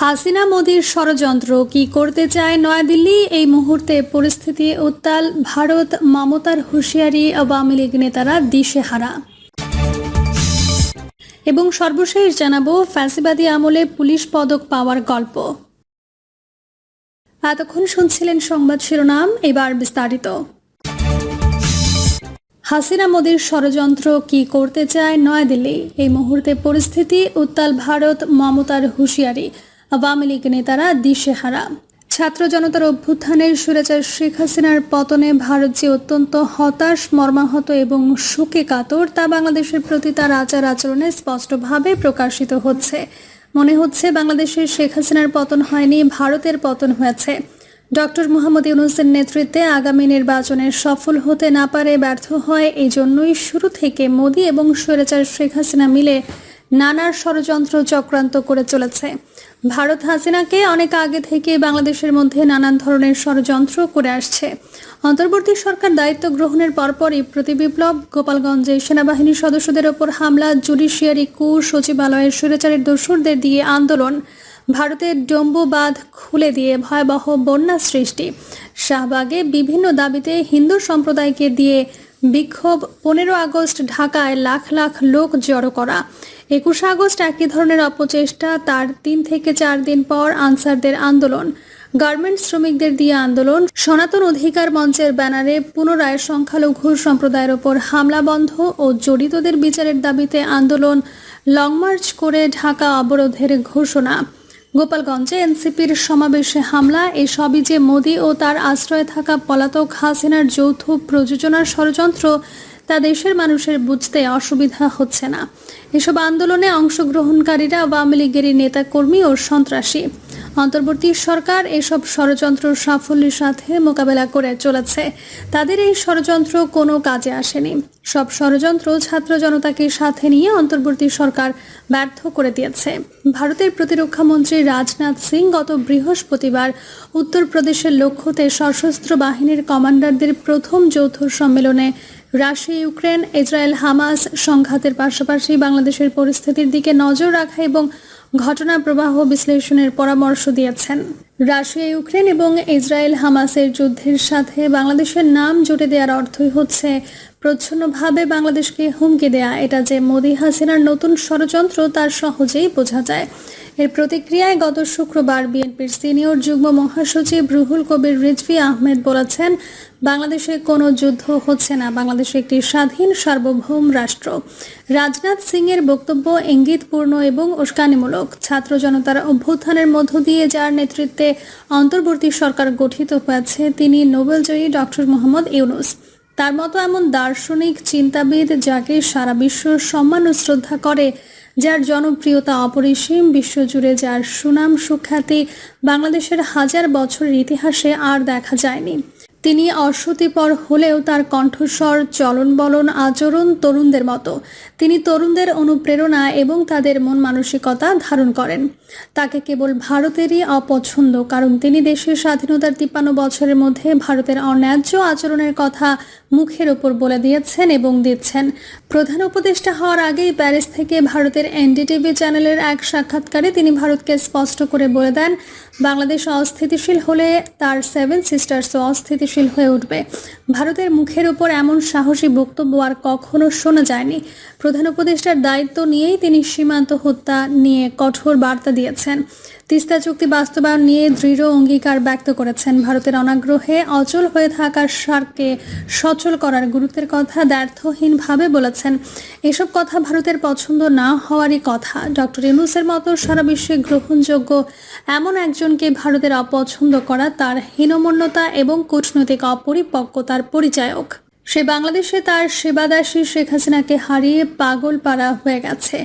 হাসিনা মোদির ষড়যন্ত্র কি করতে চায় নয়াদিল্লি? এই মুহূর্তে পরিস্থিতি উত্তাল। ভারত মমতার হুঁশিয়ারি আওয়ামী লীগ নেতারা দিশেহারা। এবং সর্বশেষ জানাব, ফ্যাসিবাদী আমলে পুলিশ পদক পাওয়ার গল্প। এতক্ষণ শুনছিলেন সংবাদ শিরোনাম, এবার বিস্তারিত। হাসিনা মোদীর ষড়যন্ত্র কি করতে চায় নয়াদিল্লি? এই মুহূর্তে পরিস্থিতি উত্তাল। ভারত মমতার হুঁশিয়ারি। আওয়ামী লীগ নেতারা দিশেহারা। ছাত্র জনতার অভ্যুত্থানের সুরেচার শেখ হাসিনার পতনে ভারত যে অত্যন্ত হতাশ, মর্মাহত এবং শোকে কাতর, তা বাংলাদেশের প্রতি তার আচার আচরণে স্পষ্টভাবে প্রকাশিত হচ্ছে। মনে হচ্ছে বাংলাদেশের শেখ হাসিনার পতন হয়নি, ভারতের পতন হয়েছে। ডক্টর মোহাম্মদ ইউনুসের নেতৃত্বে আগামী নির্বাচনে সফল হতে না পারে, ব্যর্থ হয় এই জন্যই শুরু থেকে মোদী এবং স্বৈরাচার শেখ হাসিনা মিলে নানার ষড়যন্ত্র চক্রান্ত করে চলেছে। ভারত হাসিনাকে অনেক আগে থেকে বাংলাদেশের মধ্যে নানান ধরনের ষড়যন্ত্র করে আসছে। অন্তর্বর্তী সরকার দায়িত্ব গ্রহণের পরপরই প্রতিবিপ্লব গোপালগঞ্জে সেনাবাহিনীর সদস্যদের ওপর হামলা, জুডিশিয়ারি কু সচিবালয়ের স্বৈরাচারের দোসরদের দিয়ে আন্দোলন, ভারতের ডম্বু বাঁধ খুলে দিয়ে ভয়াবহ বন্যা সৃষ্টি। শাহবাগে বিভিন্ন দাবিতে হিন্দু সম্প্রদায়কে দিয়ে বিক্ষোভ পনেরো আগস্ট ঢাকায় লাখ লাখ লোক জড়ো করা। একুশে আগস্ট একই ধরনের অপচেষ্টা, তার তিন থেকে চার দিন পর আনসারদের আন্দোলন। গার্মেন্টস শ্রমিকদের দিয়ে আন্দোলন, সনাতন অধিকার মঞ্চের ব্যানারে পুনরায় সংখ্যালঘু সম্প্রদায়ের ওপর হামলা বন্ধ ও জড়িতদের বিচারের দাবিতে আন্দোলন, লং মার্চ করে ঢাকা অবরোধের ঘোষণা। গোপালগঞ্জে এনসিপির সমাবেশে হামলা এসবই যে মোদী ও তার আশ্রয়ে থাকা পলাতক হাসিনার যৌথ প্রযোজনার ষড়যন্ত্র, তা দেশের মানুষের বুঝতে অসুবিধা হচ্ছে না। এসব আন্দোলনে অংশগ্রহণকারীরা আওয়ামী লীগেরই নেতাকর্মী ও সন্ত্রাসী। অন্তর্বর্তী সরকার এসব ষড়যন্ত্র সাফল্যের সাথে মোকাবেলা করে চলেছে। তাদের এই ষড়যন্ত্র কোনো কাজে আসেনি। সব ষড়যন্ত্র ছাত্র জনতাকে সাথে নিয়ে অন্তর্বর্তী সরকার ব্যর্থ করে দিয়েছে। ভারতের প্রতিরক্ষা মন্ত্রী রাজনাথ সিং গত বৃহস্পতিবার উত্তরপ্রদেশের লক্ষ্যতে সশস্ত্র বাহিনীর কমান্ডারদের প্রথম যৌথ সম্মেলনে রাশিয়া, ইউক্রেন, ইসরায়েল, হামাস সংঘাতের পাশাপাশি বাংলাদেশের পরিস্থিতির দিকে নজর রাখা এবং ঘটনা প্রবাহ বিশ্লেষণের পরামর্শ দিয়েছেন। রাশিয়া, ইউক্রেন এবং ইসরায়েল হামাসের যুদ্ধের সাথে বাংলাদেশের নাম জুড়ে দেওয়ার অর্থই হচ্ছে প্রচ্ছন্নভাবে বাংলাদেশকে হুমকি দেয়া, এটা যে মোদী হাসিনার নতুন ষড়যন্ত্র তার সহজেই বোঝা যায়। এর প্রতিক্রিয়ায় গত শুক্রবার বিএনপির সিনিয়র যুগ্ম মহাসচিব রুহুল কবির রিজভি আহমেদ বলেছেন, বাংলাদেশে কোনো যুদ্ধ হচ্ছে না, বাংলাদেশ একটি স্বাধীন সার্বভৌম রাষ্ট্র। রাজনাথ সিং এর বক্তব্য ইঙ্গিতপূর্ণ এবং উস্কানিমূলক। ছাত্র জনতার অভ্যুত্থানের মধ্য দিয়ে যার নেতৃত্বে অন্তর্বর্তী সরকার গঠিত হয়েছে, তিনি নোবেলজয়ী ডক্টর মোহাম্মদ ইউনুস। তার মতো এমন দার্শনিক চিন্তাবিদ যাকে সারা বিশ্ব সম্মান ও শ্রদ্ধা করে, যার জনপ্রিয়তা অপরিসীম, বিশ্বজুড়ে যার সুনাম সুখ্যাতি বাংলাদেশের হাজার বছরের ইতিহাসে আর দেখা যায়নি। তিনি অসতিপর হলেও তার কণ্ঠস্বর চলন বলন আচরণ তরুণদের মতো। তিনি তরুণদের অনুপ্রেরণা এবং তাদের মন মানসিকতা ধারণ করেন। তাকে কেবল ভারতেরই অপছন্দ, কারণ তিনি দেশের স্বাধীনতার তিপ্পান্ন বছরের মধ্যে ভারতের অন্যায্য আচরণের কথা মুখের ওপর বলে দিয়েছেন এবং দিচ্ছেন। প্রধান উপদেষ্টা হওয়ার আগেই প্যারিস থেকে ভারতের এনডিটিভি চ্যানেলের এক সাক্ষাৎকারে তিনি ভারতকে স্পষ্ট করে বলে দেন, বাংলাদেশ অস্থিতিশীল হলে তার সেভেন সিস্টার্সও অস্থিতিশীল হয়ে উঠবে। ভারতের মুখের ওপর এমন সাহসী বক্তব্য আর কখনো শোনা যায়নি। প্রধান উপদেষ্টার দায়িত্ব নিয়েই তিনি সীমান্ত হত্যা নিয়ে কঠোর বার্তা দিয়েছেন। তিস্তা চুক্তি বাস্তবায়ন নিয়ে দৃঢ় অঙ্গীকার ব্যক্ত করেছেন ভারতের অনাগ্রহে অচল হয়ে থাকার সারকে সচল করার গুরুত্বের কথা দ্ব্যর্থহীনভাবে বলেছেন। এসব কথা ভারতের পছন্দ না হওয়ারই কথা। ডক্টর ইউনুসের মতো সারা বিশ্বে গ্রহণযোগ্য এমন একজনকে ভারতের অপছন্দ করা তার হীনমন্যতা এবং কূটনৈতিক অপরিপক্কতার পরিচায়ক। সে বাংলাদেশে তার সেবাদাসী শেখ হাসিনাকে হারিয়ে পাগল পাড়া হয়ে গেছে।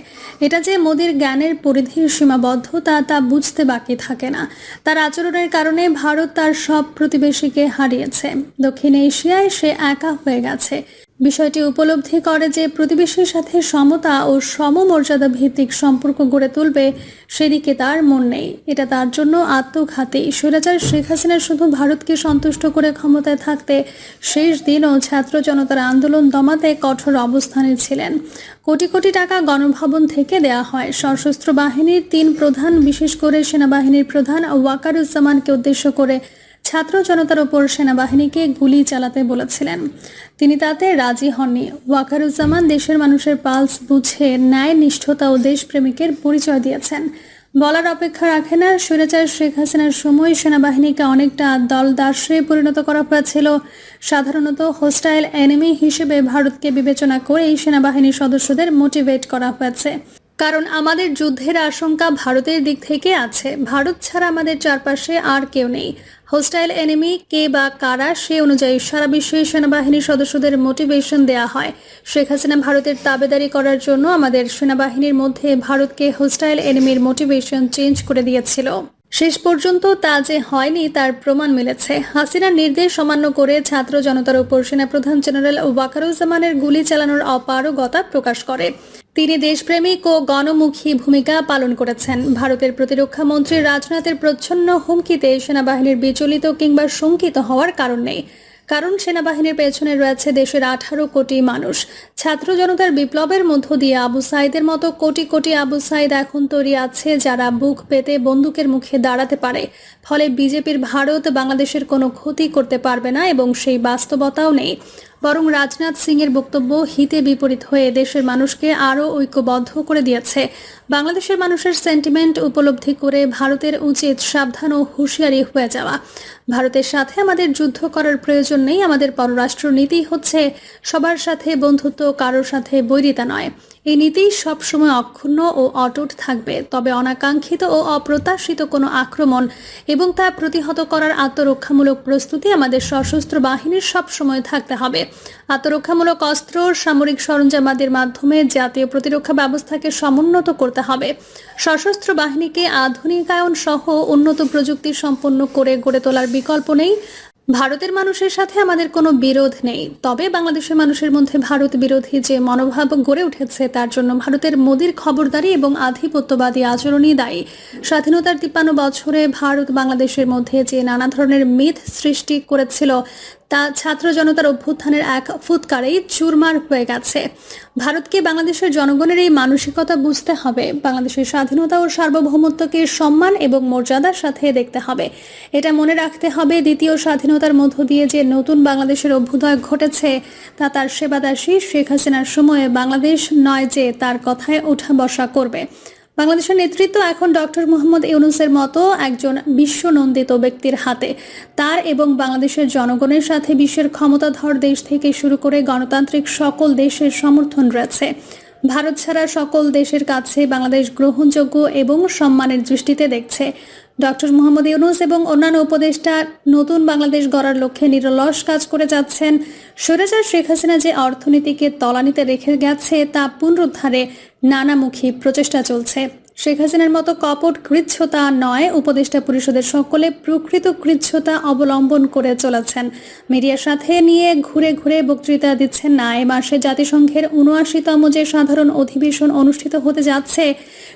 এটা যে মোদির জ্ঞানের পরিধির সীমাবদ্ধতা তা বুঝতে বাকি থাকে না। তার আচরণের কারণে ভারত তার সব প্রতিবেশীকে হারিয়েছে। দক্ষিণ এশিয়ায় সে একা হয়ে গেছে। বিষয়টি উপলব্ধি করে যে প্রতিবেশীর সাথে সমতা ও সমমর্যাদা ভিত্তিক সম্পর্ক গড়ে তুলবে সেদিকে তার মন নেই। এটা তার জন্য আত্মঘাতী। স্বৈরাচার শেখ হাসিনা শুধু ভারতকে সন্তুষ্ট করে ক্ষমতায় থাকতে শেষ দিনও ছাত্র জনতার আন্দোলন দমাতে কঠোর অবস্থানে ছিলেন। কোটি কোটি টাকা গণভবন থেকে দেয়া হয়। সশস্ত্র বাহিনীর তিন প্রধান, বিশেষ করে সেনাবাহিনীর প্রধান ওয়াকারুজ্জামানকে উদ্দেশ্য করে ছাত্র জনতার ওপর সেনাবাহিনীকে গুলি চালাতে বলেছিলেন। তিনি তাতে রাজি হননি। ওয়াকারুজ্জামান দেশের মানুষের পালস বুঝে ন্যায়, নিষ্ঠতা ও দেশপ্রেমিকের পরিচয় দিয়েছেন। বলার অপেক্ষা রাখে না, স্বৈরাচার শেখ হাসিনার সময় সেনাবাহিনীকে অনেকটা দল দাসে পরিণত করা হয়েছিল। সাধারণত হোস্টাইল এনিমি হিসেবে ভারতকে বিবেচনা করে এই সেনাবাহিনীর সদস্যদের মোটিভেট করা হয়েছে। কারণ আমাদের যুদ্ধের আশঙ্কা ভারতের দিক থেকে আছে। ভারত ছাড়া আমাদের চারপাশে আর কেউ নেই। হোস্টাইল এনিমি কে বা কারা, সে অনুযায়ী সারা বিশ্বে সেনাবাহিনীর সদস্যদের মোটিভেশন দেয়া হয়। শেখ হাসিনা ভারতের তাবেদারি করার জন্য আমাদের সেনাবাহিনীর মধ্যে ভারতকে হোস্টাইল এনিমির মোটিভেশন চেঞ্জ করে দিয়েছিল। শেষ পর্যন্ত তা যে হয়নি তার প্রমাণ মিলেছে। হাসিনার নির্দেশ অমান্য করে ছাত্র জনতার উপর সেনাপ্রধান জেনারেল ওয়াকারুজ্জামানের গুলি চালানোর অপারগতা প্রকাশ করে। তিনি দেশপ্রেমিক ও গণমুখী ভূমিকা পালন করেছেন। ভারতের প্রতিরক্ষা মন্ত্রী রাজনাথের প্রচ্ছন্ন হুমকিতে সেনাবাহিনীর বিচলিত কিংবা শঙ্কিত হওয়ার কারণ নেই। কারণ সেনাবাহিনীর পেছনে রয়েছে দেশের আঠারো কোটি মানুষ। ছাত্র জনতার বিপ্লবের মধ্য দিয়ে আবু সাইদের মতো কোটি কোটি আবু সাইদ এখন তৈরি আছে, যারা বুক পেতে বন্দুকের মুখে দাঁড়াতে পারে। ফলে বিজেপির ভারত বাংলাদেশের কোনো ক্ষতি করতে পারবে না এবং সেই বাস্তবতাও নেই। বরং রাজনাথ সিং এর বক্তব্য হিতে বিপরীত হয়ে দেশের মানুষকে আরও ঐক্যবদ্ধ করে দিয়েছে। বাংলাদেশের মানুষের সেন্টিমেন্ট উপলব্ধি করে ভারতের উচিত সাবধান ও হুঁশিয়ারি হয়ে যাওয়া। ভারতের সাথে আমাদের যুদ্ধ করার প্রয়োজন নেই, আমাদের পররাষ্ট্র নীতি হচ্ছে সবার সাথে বন্ধুত্ব, কারোর সাথে বৈরিতা নয়। এই নীতি সবসময় অক্ষুণ্ণ ও অটুট থাকবে, তবে অনাকাঙ্ক্ষিত ও অপ্রত্যাশিত কোনো আক্রমণ এবং তা প্রতিহত করার আত্মরক্ষামূলক প্রস্তুতি আমাদের সশস্ত্র বাহিনীর সবসময় থাকতে হবে। আত্মরক্ষামূলক অস্ত্র, সামরিক সরঞ্জামাদের মাধ্যমে জাতীয় প্রতিরক্ষা ব্যবস্থাকে সমুন্নত করতে হবে। সশস্ত্র বাহিনীকে আধুনিকায়ন সহ উন্নত প্রযুক্তি সম্পন্ন করে গড়ে তোলার বিকল্প নেই। ভারতের মানুষের সাথে আমাদের কোনো বিরোধ নেই। তবে বাংলাদেশের মানুষের মধ্যে ভারত বিরোধী যে মনোভাব গড়ে উঠেছে, তার জন্য ভারতের মোদির খবরদারি এবং আধিপত্যবাদী আচরণই দায়ী। স্বাধীনতার তিপ্পান্ন বছরে ভারত বাংলাদেশের মধ্যে যে নানা ধরনের মিথ সৃষ্টি করেছিল তা ছাত্র জনতার অভ্যুত্থানের এক ফুৎকারেই চুরমার হয়ে গেছে। ভারতকে বাংলাদেশের জনগণের এই মানসিকতা বুঝতে হবে। বাংলাদেশের স্বাধীনতা ও সার্বভৌমত্বকে সম্মান এবং মর্যাদার সাথে দেখতে হবে। এটা মনে রাখতে হবে, দ্বিতীয় স্বাধীনতার মধ্য দিয়ে যে নতুন বাংলাদেশের অভ্যুদয় ঘটেছে, তা তার সেবাদাসী শেখ হাসিনার সময়ে বাংলাদেশ নয় যে তার কথায় ওঠা বসা করবে। বাংলাদেশের নেতৃত্ব এখন ডক্টর মোহাম্মদ ইউনুসের মতো একজন বিশ্বনন্দিত ব্যক্তির হাতে। তার এবং বাংলাদেশের জনগণের সাথে বিশ্বের ক্ষমতাধর দেশ থেকে শুরু করে গণতান্ত্রিক সকল দেশের সমর্থন রয়েছে। ভারত ছাড়া সকল দেশের কাছে বাংলাদেশ গ্রহণযোগ্য এবং সম্মানের দৃষ্টিতে দেখছে। ডক্টর মোহাম্মদ ইউনুস এবং অন্যান্য উপদেষ্টা নতুন বাংলাদেশ গড়ার লক্ষ্যে নিরলস কাজ করে যাচ্ছেন। স্বৈরাচার শেখ হাসিনা যে অর্থনীতিকে তলানিতে রেখে গেছে তা পুনরুদ্ধারে নানামুখী প্রচেষ্টা চলছে। শেখ হাসিনার মতো কপট কৃচ্ছতা নয়, উপদেষ্টা পরিষদের সকলে প্রকৃত কৃচ্ছতা অবলম্বন করে চলেছেন। মিডিয়ার সাথে নিয়ে ঘুরে ঘুরে বক্তৃতা দিচ্ছেন না। এ মাসে জাতিসংঘের উনআশিতম যে সাধারণ অধিবেশন অনুষ্ঠিত হতে যাচ্ছে,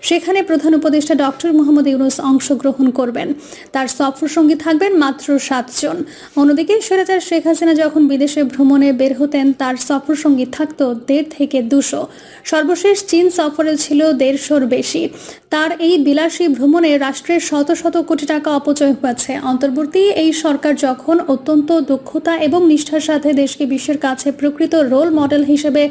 সেখানে প্রধান উপদেষ্টা ডক্টর মোহাম্মদ ইউনুস অংশগ্রহণ করবেন। তার সফর সঙ্গী থাকবেন মাত্র সাতজন। অন্যদিকে স্বৈরাচার শেখ হাসিনা যখন বিদেশে ভ্রমণে বের হতেন, তার সফর সঙ্গী থাকতো দেড় থেকে দুশো। সর্বশেষ চীন সফরে ছিল দেড়শোর বেশি। তার এই বিলাসী ভ্রমণে রাষ্ট্রের শত শত কোটি টাকা অপচয় হয়েছে। অন্তর্বর্তী এই সরকার যখন অত্যন্ত দক্ষতা এবং নিষ্ঠার সাথে দেশকে বিশ্বের কাছে প্রকৃত রোল মডেল হিসেবে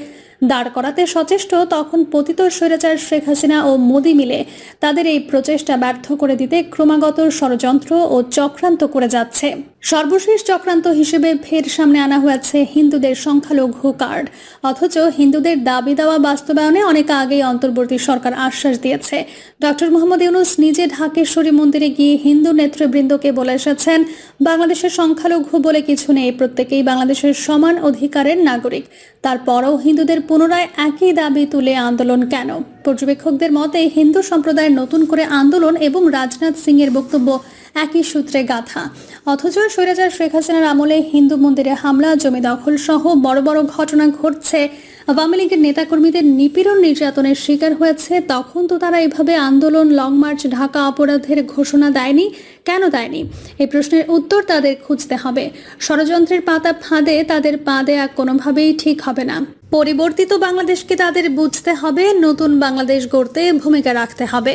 দাঁড় করাতে সচেষ্ট, তখন পতিত স্বৈরাচার শেখ হাসিনা ও মোদি মিলে তাদের এই প্রচেষ্টা ব্যর্থ করে দিতে ক্রমাগত ষড়যন্ত্র ও চক্রান্ত করে যাচ্ছে। সর্বশেষ চক্রান্ত হিসেবে ফের সামনে আনা হয়েছে হিন্দুদের সংখ্যালঘু কার্ড। অথচ হিন্দুদের দাবি দেওয়া বাস্তবায়নে অনেক আগেই অন্তর্বর্তী সরকার আশ্বাস দিয়েছে। ডক্টর মোহাম্মদ ইউনুস নিজে ঢাকেশ্বরী মন্দিরে গিয়ে হিন্দু নেতৃবৃন্দকে বলে এসেছেন, বাংলাদেশের সংখ্যালঘু বলে কিছু নেই, প্রত্যেকেই বাংলাদেশের সমান অধিকারের নাগরিক। তারপরও হিন্দুদের পুনরায় একই দাবি তুলে আন্দোলন কেন? পর্যবেক্ষকদের মতে, হিন্দু সম্প্রদায়ের নতুন করে আন্দোলন এবং রাজনাথ সিং এর বক্তব্য একই সূত্রে গাথা। অথচ স্বৈরাচার শেখ হাসিনার আমলে হিন্দু মন্দিরে হামলা, জমি দখল সহ বড় বড় ঘটনা ঘটছে। আওয়ামী লীগের নেতাকর্মীদের নিপীড়ন নির্যাতনের শিকার হয়েছে। তখন তো তারা এভাবে আন্দোলন, লং মার্চ, ঢাকা অপরাধের ঘোষণা দেয়নি, কেন দেয়নি? এই প্রশ্নের উত্তর তাদের খুঁজতে হবে। ষড়যন্ত্রের পাতা ফাঁদে তাদের পা দেয়া কোনোভাবেই ঠিক হবে না। পরিবর্তিত বাংলাদেশকে তাদের বুঝতে হবে নতুন বাংলাদেশ গড়তে ভূমিকা রাখতে হবে।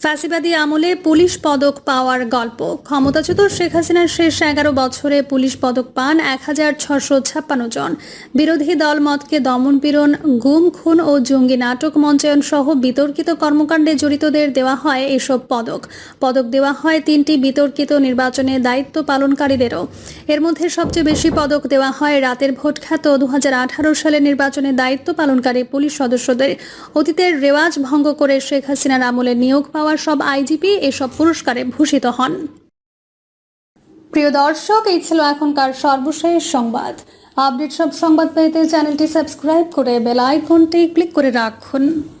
ফ্যাসিবাদী আমলে পুলিশ পদক পাওয়ার গল্প। ক্ষমতাচ্যুত শেখ হাসিনার শেষ এগারো বছরে পুলিশ পদক পান এক হাজার ছশো ছাপ্পান্ন জন। বিরোধী দল মতকে দমন পীড়ন, গুম, খুন ও জঙ্গি নাটক মঞ্চায়ন সহ বিতর্কিত কর্মকাণ্ডে জড়িতদের দেওয়া হয় এসব পদক। পদক দেওয়া হয় তিনটি বিতর্কিত নির্বাচনে দায়িত্ব পালনকারীদেরও। এর মধ্যে সবচেয়ে বেশি পদক দেওয়া হয় রাতের ভোট খ্যাত দু হাজার আঠারো সালে নির্বাচনে দায়িত্ব পালনকারী পুলিশ সদস্যদের। অতীতের রেওয়াজ ভঙ্গ করে শেখ হাসিনার আমলে নিয়োগ পাওয়া সব আইজিপি এসব পুরস্কারে ভূষিত হন। প্রিয় দর্শক, এই ছিল এখনকার সর্বশেষ সংবাদ। আপডেট সব সংবাদ পেতে চ্যানেলটি সাবস্ক্রাইব করে বেল আইকনটি ক্লিক করে রাখুন।